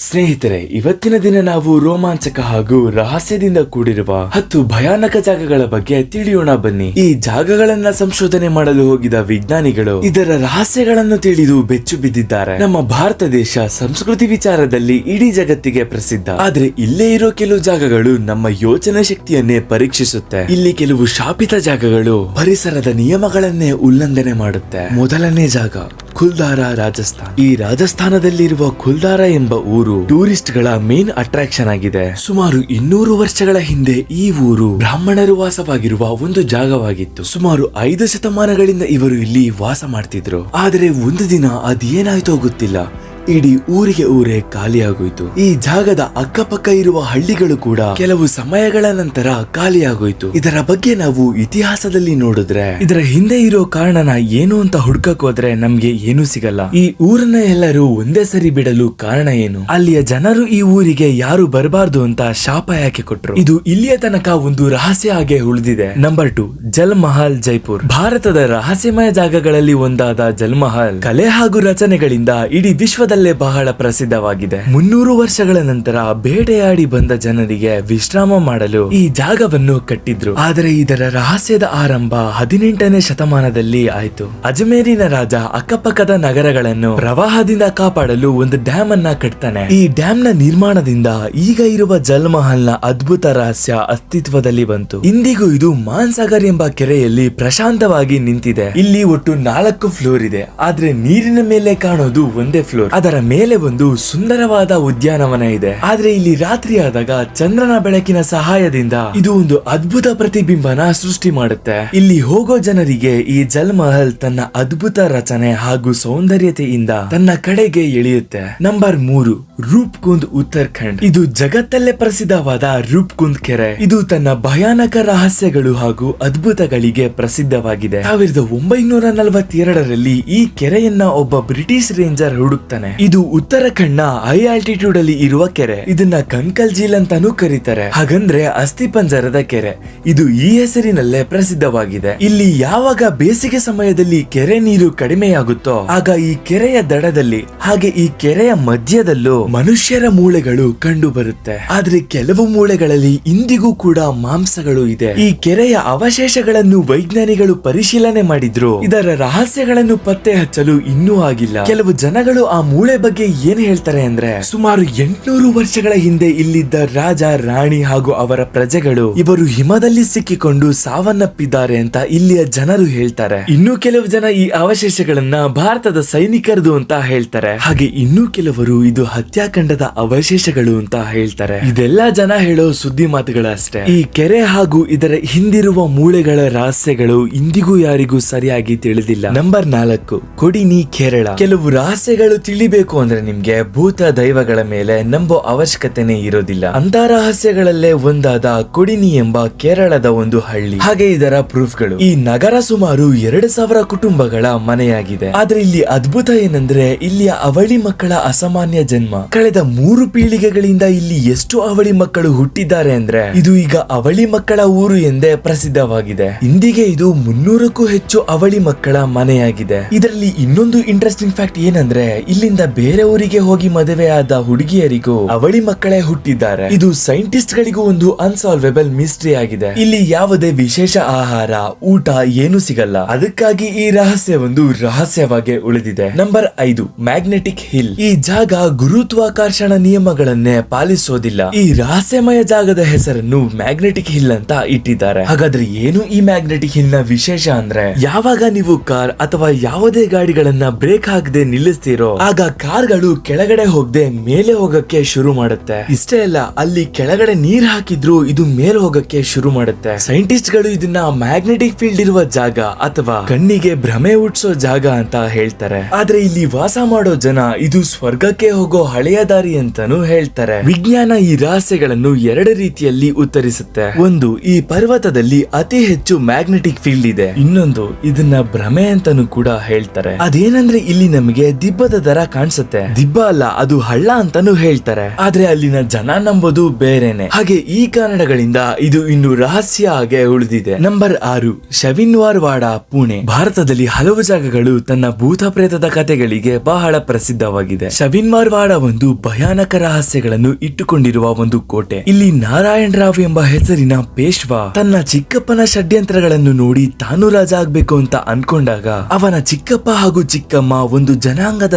ಸ್ನೇಹಿತರೆ, ಇವತ್ತಿನ ದಿನ ನಾವು ರೋಮಾಂಚಕ ಹಾಗೂ ರಹಸ್ಯದಿಂದ ಕೂಡಿರುವ ಹತ್ತು ಭಯಾನಕ ಜಾಗಗಳ ಬಗ್ಗೆ ತಿಳಿಯೋಣ ಬನ್ನಿ. ಈ ಜಾಗಗಳನ್ನ ಸಂಶೋಧನೆ ಮಾಡಲು ಹೋಗಿದ ವಿಜ್ಞಾನಿಗಳು ಇದರ ರಹಸ್ಯಗಳನ್ನು ತಿಳಿದು ಬೆಚ್ಚು ಬಿದ್ದಿದ್ದಾರೆ. ನಮ್ಮ ಭಾರತ ದೇಶ ಸಂಸ್ಕೃತಿ ವಿಚಾರದಲ್ಲಿ ಇಡೀ ಜಗತ್ತಿಗೆ ಪ್ರಸಿದ್ಧ. ಆದ್ರೆ ಇಲ್ಲೇ ಇರೋ ಕೆಲವು ಜಾಗಗಳು ನಮ್ಮ ಯೋಚನಾ ಶಕ್ತಿಯನ್ನೇ ಪರೀಕ್ಷಿಸುತ್ತೆ. ಇಲ್ಲಿ ಕೆಲವು ಶಾಪಿತ ಜಾಗಗಳು ಪರಿಸರದ ನಿಯಮಗಳನ್ನೇ ಉಲ್ಲಂಘನೆ ಮಾಡುತ್ತೆ. ಮೊದಲನೇ ಜಾಗ ಖುಲ್ದಾರ ರಾಜಸ್ಥಾನ. ಈ ರಾಜಸ್ಥಾನದಲ್ಲಿರುವ ಖುಲ್ದಾರ ಎಂಬ ಊರು ಟೂರಿಸ್ಟ್ಗಳ ಮೇನ್ ಅಟ್ರಾಕ್ಷನ್ ಆಗಿದೆ. ಸುಮಾರು ಇನ್ನೂರು ವರ್ಷಗಳ ಹಿಂದೆ ಈ ಊರು ಬ್ರಾಹ್ಮಣರು ವಾಸವಾಗಿರುವ ಒಂದು ಜಾಗವಾಗಿತ್ತು. ಸುಮಾರು ಐದು ಶತಮಾನಗಳಿಂದ ಇವರು ಇಲ್ಲಿ ವಾಸ ಮಾಡ್ತಿದ್ರು. ಆದರೆ ಒಂದು ದಿನ ಅದೇನಾಯ್ತೋ ಗೊತ್ತಿಲ್ಲ. ಇಡೀ ಊರಿಗೆ ಊರೇ ಖಾಲಿಯಾಗೋಯ್ತು. ಈ ಜಾಗದ ಅಕ್ಕಪಕ್ಕ ಇರುವ ಹಳ್ಳಿಗಳು ಕೂಡ ಕೆಲವು ಸಮಯಗಳ ನಂತರ ಖಾಲಿಯಾಗೋಯ್ತು. ಇದರ ಬಗ್ಗೆ ನಾವು ಇತಿಹಾಸದಲ್ಲಿ ನೋಡಿದ್ರೆ, ಇದರ ಹಿಂದೆ ಇರೋ ಕಾರಣನ ಏನು ಅಂತ ಹುಡ್ಕಕ್ ಹೋದ್ರೆ ನಮ್ಗೆ ಏನು ಸಿಗಲ್ಲ. ಈ ಊರನ್ನ ಎಲ್ಲರೂ ಒಂದೇ ಸರಿ ಬಿಡಲು ಕಾರಣ ಏನು? ಅಲ್ಲಿಯ ಜನರು ಈ ಊರಿಗೆ ಯಾರು ಬರಬಾರ್ದು ಅಂತ ಶಾಪ ಯಾಕೆ ಕೊಟ್ರು? ಇದು ಇಲ್ಲಿಯ ತನಕ ಒಂದು ರಹಸ್ಯ ಹಾಗೆ ಉಳಿದಿದೆ. Number two Jal Mahal Jaipur. ಭಾರತದ ರಹಸ್ಯಮಯ ಜಾಗಗಳಲ್ಲಿ ಒಂದಾದ ಜಲ್ ಮಹಲ್ ಕಲೆ ಹಾಗೂ ರಚನೆಗಳಿಂದ ಇಡೀ ವಿಶ್ವದಲ್ಲೇ ಬಹಳ ಪ್ರಸಿದ್ಧವಾಗಿದೆ. ಮುನ್ನೂರು ವರ್ಷಗಳ ನಂತರ ಬೇಟೆಯಾಡಿ ಬಂದ ಜನರಿಗೆ ವಿಶ್ರಾಮ ಮಾಡಲು ಈ ಜಾಗವನ್ನು ಕಟ್ಟಿದ್ರು. ಆದರೆ ಇದರ ರಹಸ್ಯದ ಆರಂಭ ಹದಿನೆಂಟನೇ ಶತಮಾನದಲ್ಲಿ ಆಯ್ತು. ಅಜಮೇರಿನ ರಾಜ ಅಕ್ಕಪಕ್ಕದ ನಗರಗಳನ್ನು ಪ್ರವಾಹದಿಂದ ಕಾಪಾಡಲು ಒಂದು ಡ್ಯಾಮ್ ಅನ್ನ ಕಟ್ತಾನೆ. ಈ ಡ್ಯಾಮ್ನ ನಿರ್ಮಾಣದಿಂದ ಈಗ ಇರುವ ಜಲ್ ಮಹಲ್ನ ಅದ್ಭುತ ರಹಸ್ಯ ಅಸ್ತಿತ್ವದಲ್ಲಿ ಬಂತು. ಇಂದಿಗೂ ಇದು ಮಾನ್ಸಾಗರ್ ಎಂಬ ಕೆರೆಯಲ್ಲಿ ಪ್ರಶಾಂತವಾಗಿ ನಿಂತಿದೆ. ಇಲ್ಲಿ ಒಟ್ಟು ನಾಲ್ಕು ಫ್ಲೋರ್ ಇದೆ. ಆದ್ರೆ ನೀರಿನ ಮೇಲೆ ಕಾಣೋದು ಒಂದೇ ಫ್ಲೋರ್. ಅದರ ಮೇಲೆ ಒಂದು ಸುಂದರವಾದ ಉದ್ಯಾನವನ ಇದೆ. ಆದ್ರೆ ಇಲ್ಲಿ ರಾತ್ರಿ ಆದಾಗ ಚಂದ್ರನ ಬೆಳಕಿನ ಸಹಾಯದಿಂದ ಇದು ಒಂದು ಅದ್ಭುತ ಪ್ರತಿಬಿಂಬನ ಸೃಷ್ಟಿ ಮಾಡುತ್ತೆ. ಇಲ್ಲಿ ಹೋಗೋ ಜನರಿಗೆ ಈ ಜಲ್ ಮಹಲ್ ತನ್ನ ಅದ್ಭುತ ರಚನೆ ಹಾಗೂ ಸೌಂದರ್ಯತೆಯಿಂದ ತನ್ನ ಕಡೆಗೆ ಎಳೆಯುತ್ತೆ. ನಂಬರ್ ಮೂರು, ರೂಪ್ಕುಂದ್ ಉತ್ತರಾಖಂಡ್. ಇದು ಜಗತ್ತಲ್ಲೇ ಪ್ರಸಿದ್ಧವಾದ ರೂಪ್ಕುಂದ್ ಕೆರೆ. ಇದು ತನ್ನ ಭಯಾನಕ ರಹಸ್ಯಗಳು ಹಾಗೂ ಅದ್ಭುತಗಳಿಗೆ ಪ್ರಸಿದ್ಧವಾಗಿದೆ. ಸಾವಿರದ ಒಂಬೈನೂರ ನಲವತ್ತೆರಡರಲ್ಲಿ ಈ ಕೆರೆಯನ್ನ ಒಬ್ಬ ಬ್ರಿಟಿಷ್ ರೇಂಜರ್ ಹುಡುಕ್ತಾನೆ. ಇದು ಉತ್ತರಾಖಂಡ್ನ ಹೈ ಆಲ್ಟಿಟ್ಯೂಡ್ ಅಲ್ಲಿ ಇರುವ ಕೆರೆ. ಇದನ್ನ ಕಂಕಲ್ ಜೀಲ್ ಅಂತಾನೂ ಕರೀತಾರೆ. ಹಾಗಂದ್ರೆ ಅಸ್ಥಿ ಪಂಜರದ ಕೆರೆ. ಇದು ಈ ಹೆಸರಿನಲ್ಲೇ ಪ್ರಸಿದ್ಧವಾಗಿದೆ. ಇಲ್ಲಿ ಯಾವಾಗ ಬೇಸಿಗೆ ಸಮಯದಲ್ಲಿ ಕೆರೆ ನೀರು ಕಡಿಮೆಯಾಗುತ್ತೋ, ಆಗ ಈ ಕೆರೆಯ ದಡದಲ್ಲಿ, ಹಾಗೆ ಈ ಕೆರೆಯ ಮಧ್ಯದಲ್ಲೂ ಮನುಷ್ಯರ ಮೂಳೆಗಳು ಕಂಡು ಬರುತ್ತೆ ಆದ್ರೆ ಕೆಲವು ಮೂಳೆಗಳಲ್ಲಿ ಇಂದಿಗೂ ಕೂಡ ಮಾಂಸಗಳು ಇದೆ. ಈ ಕೆರೆಯ ಅವಶೇಷಗಳನ್ನು ವೈಜ್ಞಾನಿಗಳು ಪರಿಶೀಲನೆ ಮಾಡಿದ್ರು. ಇದರ ರಹಸ್ಯಗಳನ್ನು ಪತ್ತೆ ಹಚ್ಚಲು ಇನ್ನೂ ಆಗಿಲ್ಲ. ಕೆಲವು ಜನಗಳು ಆ ಮೂಳೆ ಬಗ್ಗೆ ಏನ್ ಹೇಳ್ತಾರೆ ಅಂದ್ರೆ, ಸುಮಾರು ಎಂಟ್ನೂರು ವರ್ಷಗಳ ಹಿಂದೆ ಇಲ್ಲಿದ್ದ ರಾಜ, ರಾಣಿ ಹಾಗೂ ಅವರ ಪ್ರಜೆಗಳು ಇವರು ಹಿಮದಲ್ಲಿ ಸಿಕ್ಕಿಕೊಂಡು ಸಾವನ್ನಪ್ಪಿದ್ದಾರೆ ಅಂತ ಇಲ್ಲಿಯ ಜನರು ಹೇಳ್ತಾರೆ. ಇನ್ನು ಕೆಲವು ಜನ ಈ ಅವಶೇಷಗಳನ್ನ ಭಾರತದ ಸೈನಿಕರದು ಅಂತ ಹೇಳ್ತಾರೆ. ಹಾಗೆ ಇನ್ನೂ ಕೆಲವರು ಇದು ಹತ್ಯಾಕಾಂಡದ ಅವಶೇಷಗಳು ಅಂತ ಹೇಳ್ತಾರೆ. ಇದೆಲ್ಲ ಜನ ಹೇಳೋ ಸುದ್ದಿ ಮಾತುಗಳಷ್ಟೇ. ಈ ಕೆರೆ ಹಾಗೂ ಇದರ ಹಿಂದಿರುವ ಮೂಳೆಗಳ ರಹಸ್ಯಗಳು ಇಂದಿಗೂ ಯಾರಿಗೂ ಸರಿಯಾಗಿ ತಿಳಿದಿಲ್ಲ. ನಂಬರ್ ನಾಲ್ಕು, ಕೊಡಿನಿ ಕೇರಳ. ಕೆಲವು ರಹಸ್ಯಗಳು ತಿಳಿಬೇಕು ಅಂದ್ರೆ ನಿಮ್ಗೆ ಭೂತ ದೈವಗಳ ಮೇಲೆ ನಂಬೋ ಅವಶ್ಯಕತೆನೇ ಇರೋದಿಲ್ಲ. ಅಂತ ರಹಸ್ಯಗಳಲ್ಲೇ ಒಂದಾದ ಕೊಡಿನಿ ಎಂಬ ಕೇರಳದ ಒಂದು ಹಳ್ಳಿ. ಹಾಗೆ ಇದರ ಪ್ರೂಫ್ಗಳು. ಈ ನಗರ ಸುಮಾರು ಎರಡು ಸಾವಿರ ಕುಟುಂಬಗಳ ಮನೆಯಾಗಿದೆ. ಆದ್ರೆ ಇಲ್ಲಿ ಅದ್ಭುತ ಏನಂದ್ರೆ ಇಲ್ಲಿಯ ಅವಳಿ ಮಕ್ಕಳ ಅಸಾಮಾನ್ಯ ಜನ್ಮ. ಕಳೆದ ಮೂರು ಪೀಳಿಗೆಗಳಿಂದ ಇಲ್ಲಿ ಎಷ್ಟು ಅವಳಿ ಮಕ್ಕಳು ಹುಟ್ಟಿದ್ದಾರೆ ಅಂದ್ರೆ ಇದು ಈಗ ಅವಳಿ ಮಕ್ಕಳ ಊರು ಎಂದೇ ಪ್ರಸಿದ್ಧವಾಗಿದೆ. ಇಂದಿಗೆ ಇದು ಮುನ್ನೂರಕ್ಕೂ ಹೆಚ್ಚು ಅವಳಿ ಮಕ್ಕಳ ಮನೆಯಾಗಿದೆ. ಇದರಲ್ಲಿ ಇನ್ನೊಂದು ಇಂಟ್ರೆಸ್ಟಿಂಗ್ ಫ್ಯಾಕ್ಟ್ ಏನಂದ್ರೆ ಇಲ್ಲಿಂದ ಬೇರೆ ಊರಿಗೆ ಹೋಗಿ ಮದುವೆಯಾದ ಹುಡುಗಿಯರಿಗೂ ಅವಳಿ ಮಕ್ಕಳೇ ಹುಟ್ಟಿದ್ದಾರೆ. ಇದು ಸೈಂಟಿಸ್ಟ್ ಗಳಿಗೂ ಒಂದು ಅನ್ಸಾಲ್ವೆಬಲ್ ಮಿಸ್ಟ್ರಿ ಆಗಿದೆ. ಇಲ್ಲಿ ಯಾವುದೇ ವಿಶೇಷ ಆಹಾರ, ಊಟ ಏನು ಸಿಗಲ್ಲ. ಅದಕ್ಕಾಗಿ ಈ ರಹಸ್ಯ ಒಂದು ರಹಸ್ಯವಾಗಿ ಉಳಿದಿದೆ. ನಂಬರ್ ಐದು ಮ್ಯಾಗ್ನೆಟಿಕ್ ಹಿಲ್ ಈ ಜಾಗ ಗುರುತ್ವಾಕರ್ಷಣ ನಿಯಮಗಳನ್ನೇ ಪಾಲಿಸೋದಿಲ್ಲ. ಈ ರಹಸ್ಯಮಯ ಜಾಗದ ಹೆಸರನ್ನು ಮ್ಯಾಗ್ನೆಟಿಕ್ ಹಿಲ್ ಅಂತ ಇಟ್ಟಿದ್ದಾರೆ. ಹಾಗಾದ್ರೆ ಏನು ಈ ಮ್ಯಾಗ್ನೆಟಿಕ್ ಹಿಲ್ನ ವಿಶೇಷ ಅಂದ್ರೆ? ಯಾವಾಗ ನೀವು ಕಾರ್ ಅಥವಾ ಯಾವುದೇ ಗಾಡಿಗಳನ್ನ ಬ್ರೇಕ್ ಹಾಕದೆ ನಿಲ್ಲಿಸ್ತೀರೋ, ಆಗ ಕಾರ್ಗಳು ಕೆಳಗಡೆ ಹೋಗದೆ ಮೇಲೆ ಹೋಗಕ್ಕೆ ಶುರು ಮಾಡುತ್ತೆ. ಇಷ್ಟೇ ಅಲ್ಲ, ಅಲ್ಲಿ ಕೆಳಗಡೆ ನೀರ್ ಹಾಕಿದ್ರು ಇದು ಮೇಲೆ ಹೋಗಕ್ಕೆ ಶುರು ಮಾಡುತ್ತೆ. ಸೈಂಟಿಸ್ಟ್ಗಳು ಇದನ್ನ ಮ್ಯಾಗ್ನೆಟಿಕ್ ಫೀಲ್ಡ್ ಇರುವ ಜಾಗ ಅಥವಾ ಕಣ್ಣಿಗೆ ಭ್ರಮೆ ಹುಟ್ಟಿಸೋ ಜಾಗ ಅಂತ ಹೇಳ್ತಾರೆ. ಆದ್ರೆ ಇಲ್ಲಿ ವಾಸ ಮಾಡೋ ಜನ ಇದು ಸ್ವರ್ಗಕ್ಕೆ ಹೋಗೋ ಹಳೆಯ ದಾರಿ ಅಂತಾನೂ ಹೇಳ್ತಾರೆ. ವಿಜ್ಞಾನ ಈ ರಹಸ್ಯಗಳನ್ನು ಎರಡು ರೀತಿಯಲ್ಲಿ ಉತ್ತರಿಸುತ್ತೆ. ಒಂದು, ಈ ಪರ್ವತದಲ್ಲಿ ಅತಿ ಹೆಚ್ಚು ಮ್ಯಾಗ್ನೆಟಿಕ್ ಫೀಲ್ಡ್ ಇದೆ. ಇನ್ನೊಂದು, ಇದನ್ನ ಭ್ರಮೆ ಅಂತಾನೂ ಕೂಡ ಹೇಳ್ತಾರೆ. ಅದೇನಂದ್ರೆ ಇಲ್ಲಿ ನಮಗೆ ದಿಬ್ಬದ ದರ ಕಾಣಿಸುತ್ತೆ. ದಿಬ್ಬ ಅಲ್ಲ ಅದು ಹಳ್ಳ ಅಂತಾನು ಹೇಳ್ತಾರೆ. ಆದ್ರೆ ಅಲ್ಲಿನ ಜನ ನಂಬೋದು ಬೇರೆನೆ. ಹಾಗೆ ಈ ಕಾರಣಗಳಿಂದ ಇದು ಇನ್ನು ರಹಸ್ಯ ಹಾಗೆ ಉಳಿದಿದೆ. ನಂಬರ್ ಆರು, ಶವಿನ್ವಾರ್ ವಾಡ, ಪುಣೆ. ಭಾರತದಲ್ಲಿ ಹಲವು ಜಾಗಗಳು ತನ್ನ ಭೂತ ಪ್ರೇತದ ಕಥೆಗಳಿಗೆ ಬಹಳ ಪ್ರಸಿದ್ಧವಾಗಿದೆ. ಶವಿನ್ವಾರ್ ವಾಡ ಒಂದು ಭಯಾನಕ ರಹಸ್ಯಗಳನ್ನು ಇಟ್ಟುಕೊಂಡಿರುವ ಒಂದು ಕೋಟೆ. ಇಲ್ಲಿ ನಾರಾಯಣ್ ರಾವ್ ಎಂಬ ಹೆಸರಿನ ಪೇಶ್ವಾ ತನ್ನ ಚಿಕ್ಕಪ್ಪನ ಷಡ್ಯಂತ್ರಗಳನ್ನು ನೋಡಿ ತಾನು ರಾಜ ಆಗ್ಬೇಕು ಅಂತ ಅನ್ಕೊಂಡಾಗ ಅವನ ಚಿಕ್ಕಪ್ಪ ಹಾಗೂ ಚಿಕ್ಕಮ್ಮ ಒಂದು ಜನಾಂಗದ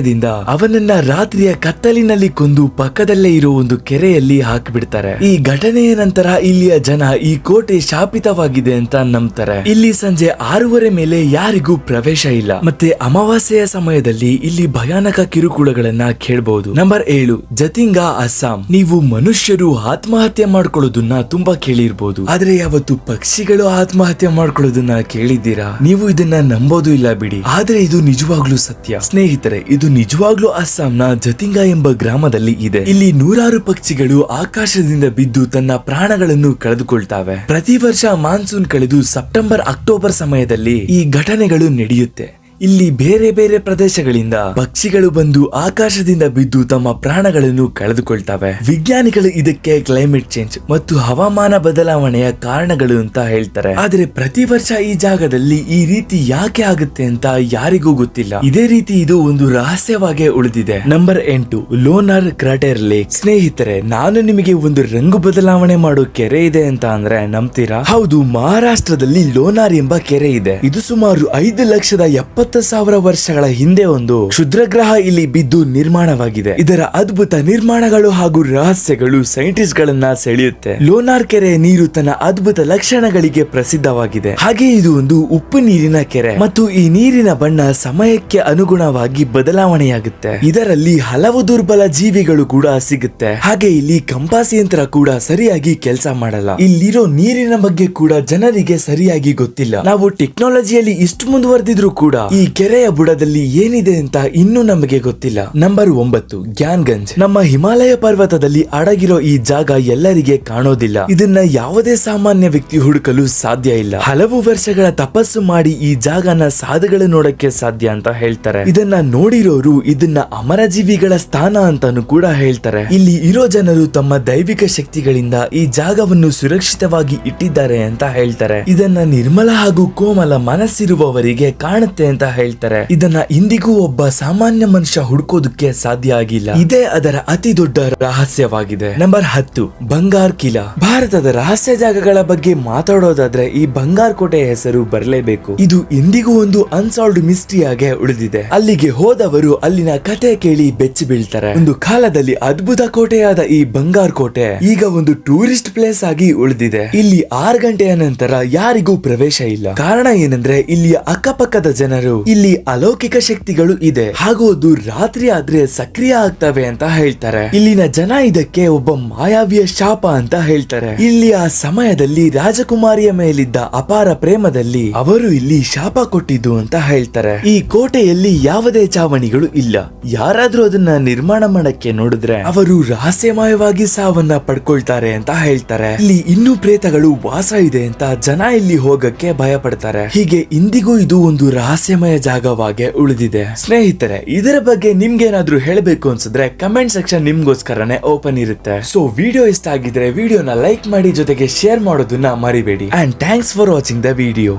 ಸಹಾಯದಿಂದ ಅವನನ್ನ ರಾತ್ರಿಯ ಕತ್ತಲಿನಲ್ಲಿ ಕೊಂದು ಪಕ್ಕದಲ್ಲೇ ಇರೋ ಒಂದು ಕೆರೆಯಲ್ಲಿ ಹಾಕಿಬಿಡ್ತಾರೆ. ಈ ಘಟನೆಯ ನಂತರ ಇಲ್ಲಿಯ ಜನ ಈ ಕೋಟೆ ಶಾಪಿತವಾಗಿದೆ ಅಂತ ನಂಬ್ತಾರೆ. ಇಲ್ಲಿ ಸಂಜೆ ಆರೂವರೆ ಮೇಲೆ ಯಾರಿಗೂ ಪ್ರವೇಶ ಇಲ್ಲ. ಮತ್ತೆ ಅಮಾವಾಸ್ಯೆಯ ಸಮಯದಲ್ಲಿ ಇಲ್ಲಿ ಭಯಾನಕ ಕಿರುಕುಳಗಳನ್ನ ಕೇಳಬಹುದು ನಂಬರ್ ಏಳು, ಜತಿಂಗಾ ಅಸ್ಸಾಂ. ನೀವು ಮನುಷ್ಯರು ಆತ್ಮಹತ್ಯೆ ಮಾಡ್ಕೊಳ್ಳೋದನ್ನ ತುಂಬಾ ಕೇಳಿರ್ಬಹುದು ಆದ್ರೆ ಯಾವತ್ತು ಪಕ್ಷಿಗಳು ಆತ್ಮಹತ್ಯೆ ಮಾಡ್ಕೊಳ್ಳೋದನ್ನ ಕೇಳಿದ್ದೀರಾ? ನೀವು ಇದನ್ನ ನಂಬೋದು ಇಲ್ಲ ಬಿಡಿ. ಆದ್ರೆ ಇದು ನಿಜವಾಗ್ಲೂ ಸತ್ಯ. ಸ್ನೇಹಿತರೆ, ಇದು ನಿಜವಾಗ್ಲೂ ಅಸ್ಸಾಂನ ಜತಿಂಗ ಎಂಬ ಗ್ರಾಮದಲ್ಲಿ ಇದೆ. ಇಲ್ಲಿ ನೂರಾರು ಪಕ್ಷಿಗಳು ಆಕಾಶದಿಂದ ಬಿದ್ದು ತನ್ನ ಪ್ರಾಣಗಳನ್ನು ಕಳೆದುಕೊಳ್ತಾವೆ. ಪ್ರತಿ ವರ್ಷ ಮಾನ್ಸೂನ್ ಕಳೆದು ಸೆಪ್ಟೆಂಬರ್ ಅಕ್ಟೋಬರ್ ಸಮಯದಲ್ಲಿ ಈ ಘಟನೆಗಳು ನಡೆಯುತ್ತೆ. ಇಲ್ಲಿ ಬೇರೆ ಬೇರೆ ಪ್ರದೇಶಗಳಿಂದ ಪಕ್ಷಿಗಳು ಬಂದು ಆಕಾಶದಿಂದ ಬಿದ್ದು ತಮ್ಮ ಪ್ರಾಣಗಳನ್ನು ಕಳೆದುಕೊಳ್ತವೆ. ವಿಜ್ಞಾನಿಗಳು ಇದಕ್ಕೆ ಕ್ಲೈಮೇಟ್ ಚೇಂಜ್ ಮತ್ತು ಹವಾಮಾನ ಬದಲಾವಣೆಯ ಕಾರಣಗಳು ಅಂತ ಹೇಳ್ತಾರೆ. ಆದ್ರೆ ಪ್ರತಿ ವರ್ಷ ಈ ಜಾಗದಲ್ಲಿ ಈ ರೀತಿ ಯಾಕೆ ಆಗುತ್ತೆ ಅಂತ ಯಾರಿಗೂ ಗೊತ್ತಿಲ್ಲ. ಇದೇ ರೀತಿ ಇದು ಒಂದು ರಹಸ್ಯವಾಗಿ ಉಳಿದಿದೆ. ನಂಬರ್ ಎಂಟು ಲೋನರ್ ಕ್ರಾಟೆರ್ ಲೇಕ್ ಸ್ನೇಹಿತರೆ, ನಾನು ನಿಮಗೆ ಒಂದು ರಂಗು ಬದಲಾವಣೆ ಮಾಡೋ ಕೆರೆ ಇದೆ ಅಂತ ಅಂದ್ರೆ ನಂಬ್ತೀರಾ? ಹೌದು, ಮಹಾರಾಷ್ಟ್ರದಲ್ಲಿ ಲೋನಾರ್ ಎಂಬ ಕೆರೆ ಇದೆ. ಇದು ಸುಮಾರು ಐದು ಲಕ್ಷದ ಎಪ್ಪತ್ತು ಸಾವಿರ ವರ್ಷಗಳ ಹಿಂದೆ ಒಂದು ಕ್ಷುದ್ರ ಗ್ರಹ ಇಲ್ಲಿ ಬಿದ್ದು ನಿರ್ಮಾಣವಾಗಿದೆ. ಇದರ ಅದ್ಭುತ ನಿರ್ಮಾಣಗಳು ಹಾಗೂ ರಹಸ್ಯಗಳು ಸೈಂಟಿಸ್ಟ್ ಗಳನ್ನ ಸೆಳೆಯುತ್ತೆ. ಲೋನಾರ್ ಕೆರೆ ನೀರು ತನ್ನ ಅದ್ಭುತ ಲಕ್ಷಣಗಳಿಗೆ ಪ್ರಸಿದ್ಧವಾಗಿದೆ. ಹಾಗೆ ಇದು ಒಂದು ಉಪ್ಪು ನೀರಿನ ಕೆರೆ ಮತ್ತು ಈ ನೀರಿನ ಬಣ್ಣ ಸಮಯಕ್ಕೆ ಅನುಗುಣವಾಗಿ ಬದಲಾವಣೆಯಾಗುತ್ತೆ. ಇದರಲ್ಲಿ ಹಲವು ದುರ್ಬಲ ಜೀವಿಗಳು ಕೂಡ ಸಿಗುತ್ತೆ. ಹಾಗೆ ಇಲ್ಲಿ ಕಂಪಾಸ್ ಯಂತ್ರ ಕೂಡ ಸರಿಯಾಗಿ ಕೆಲಸ ಮಾಡಲ್ಲ. ಇಲ್ಲಿರೋ ನೀರಿನ ಬಗ್ಗೆ ಕೂಡ ಜನರಿಗೆ ಸರಿಯಾಗಿ ಗೊತ್ತಿಲ್ಲ. ನಾವು ಟೆಕ್ನಾಲಜಿಯಲ್ಲಿ ಇಷ್ಟು ಮುಂದುವರೆದಿದ್ರು ಕೂಡ ಕೆರೆಯ ಬುಡದಲ್ಲಿ ಏನಿದೆ ಅಂತ ಇನ್ನೂ ನಮಗೆ ಗೊತ್ತಿಲ್ಲ. ನಂಬರ್ ಒಂಬತ್ತು, ಗ್ಯಾನ್ಗಂಜ್. ನಮ್ಮ ಹಿಮಾಲಯ ಪರ್ವತದಲ್ಲಿ ಅಡಗಿರೋ ಈ ಜಾಗ ಎಲ್ಲರಿಗೆ ಕಾಣೋದಿಲ್ಲ. ಇದನ್ನ ಯಾವುದೇ ಸಾಮಾನ್ಯ ವ್ಯಕ್ತಿ ಹುಡುಕಲು ಸಾಧ್ಯ ಇಲ್ಲ. ಹಲವು ವರ್ಷಗಳ ತಪಸ್ಸು ಮಾಡಿ ಈ ಜಾಗನ ಸಾಧುಗಳು ನೋಡಕ್ಕೆ ಸಾಧ್ಯ ಅಂತ ಹೇಳ್ತಾರೆ. ಇದನ್ನ ನೋಡಿರೋರು ಇದನ್ನ ಅಮರಜೀವಿಗಳ ಸ್ಥಾನ ಅಂತಾನು ಕೂಡ ಹೇಳ್ತಾರೆ. ಇಲ್ಲಿ ಇರೋ ಜನರು ತಮ್ಮ ದೈವಿಕ ಶಕ್ತಿಗಳಿಂದ ಈ ಜಾಗವನ್ನು ಸುರಕ್ಷಿತವಾಗಿ ಇಟ್ಟಿದ್ದಾರೆ ಅಂತ ಹೇಳ್ತಾರೆ. ಇದನ್ನ ನಿರ್ಮಲ ಹಾಗೂ ಕೋಮಲ ಮನಸ್ಸಿರುವವರಿಗೆ ಕಾಣುತ್ತೆ ಅಂತ ಹೇಳ್ತಾರೆ. ಇದನ್ನ ಇಂದಿಗೂ ಒಬ್ಬ ಸಾಮಾನ್ಯ ಮನುಷ್ಯ ಹುಡುಕೋದಕ್ಕೆ ಸಾಧ್ಯ ಆಗಿಲ್ಲ. ಇದೇ ಅದರ ಅತಿ ದೊಡ್ಡ ರಹಸ್ಯವಾಗಿದೆ. ನಂಬರ್ ಹತ್ತು, ಬಂಗಾರ್ ಕಿಲಾ. ಭಾರತದ ರಹಸ್ಯ ಜಾಗಗಳ ಬಗ್ಗೆ ಮಾತಾಡೋದಾದ್ರೆ ಈ ಬಂಗಾರ್ ಕೋಟೆಯ ಹೆಸರು ಬರಲೇಬೇಕು. ಇದು ಇಂದಿಗೂ ಒಂದು ಅನ್ಸಾಲ್ವ್ಡ್ ಮಿಸ್ಟ್ರಿ ಆಗಿ ಉಳಿದಿದೆ. ಅಲ್ಲಿಗೆ ಹೋದವರು ಅಲ್ಲಿನ ಕತೆ ಕೇಳಿ ಬೆಚ್ಚಿ ಬೀಳ್ತಾರೆ. ಒಂದು ಕಾಲದಲ್ಲಿ ಅದ್ಭುತ ಕೋಟೆಯಾದ ಈ ಬಂಗಾರ್ ಕೋಟೆ ಈಗ ಒಂದು ಟೂರಿಸ್ಟ್ ಪ್ಲೇಸ್ ಆಗಿ ಉಳಿದಿದೆ. ಇಲ್ಲಿ ಆರು ಗಂಟೆಯ ನಂತರ ಯಾರಿಗೂ ಪ್ರವೇಶ ಇಲ್ಲ. ಕಾರಣ ಏನಂದ್ರೆ ಇಲ್ಲಿಯ ಅಕ್ಕಪಕ್ಕದ ಜನರು ಇಲ್ಲಿ ಅಲೌಕಿಕ ಶಕ್ತಿಗಳು ಇದೆ. ಹಾಗೂ ಅದು ರಾತ್ರಿ ಆದ್ರೆ ಸಕ್ರಿಯ ಆಗ್ತವೆ ಅಂತ ಹೇಳ್ತಾರೆ. ಇಲ್ಲಿನ ಜನ ಇದಕ್ಕೆ ಒಬ್ಬ ಮಾಯಾವಿಯ ಶಾಪ ಅಂತ ಹೇಳ್ತಾರೆ. ಇಲ್ಲಿ ಆ ಸಮಯದಲ್ಲಿ ರಾಜಕುಮಾರಿಯ ಮೇಲಿದ್ದ ಅಪಾರ ಪ್ರೇಮದಲ್ಲಿ ಅವರು ಇಲ್ಲಿ ಶಾಪ ಕೊಟ್ಟಿದ್ದು ಅಂತ ಹೇಳ್ತಾರೆ. ಈ ಕೋಟೆಯಲ್ಲಿ ಯಾವುದೇ ಚಾವಣಿಗಳು ಇಲ್ಲ. ಯಾರಾದ್ರೂ ಅದನ್ನ ನಿರ್ಮಾಣ ಮಾಡಕ್ಕೆ ನೋಡಿದ್ರೆ ಅವರು ರಹಸ್ಯಮಯವಾಗಿ ಸಾವನ್ನ ಪಡ್ಕೊಳ್ತಾರೆ ಅಂತ ಹೇಳ್ತಾರೆ. ಇಲ್ಲಿ ಇನ್ನೂ ಪ್ರೇತಗಳು ವಾಸ ಇದೆ ಅಂತ ಜನ ಇಲ್ಲಿ ಹೋಗಕ್ಕೆ ಭಯ ಪಡ್ತಾರೆ ಹೀಗೆ ಇಂದಿಗೂ ಇದು ಒಂದು ರಹಸ್ಯಮಯ ಜಾಗವಾಗೆ ಉಳಿದಿದೆ. ಸ್ನೇಹಿತರೆ, ಇದರ ಬಗ್ಗೆ ನಿಮ್ಗೇನಾದ್ರೂ ಹೇಳಬೇಕು ಅನ್ಸಿದ್ರೆ ಕಮೆಂಟ್ ಸೆಕ್ಷನ್ ನಿಮ್ಗೋಸ್ಕರನೇ ಓಪನ್ ಇರುತ್ತೆ. ಸೊ ವಿಡಿಯೋ ಇಷ್ಟ ಆಗಿದ್ರೆ ವಿಡಿಯೋನ ಲೈಕ್ ಮಾಡಿ ಜೊತೆಗೆ ಶೇರ್ ಮಾಡೋದನ್ನ ಮರಿಬೇಡಿ. And thanks for watching the video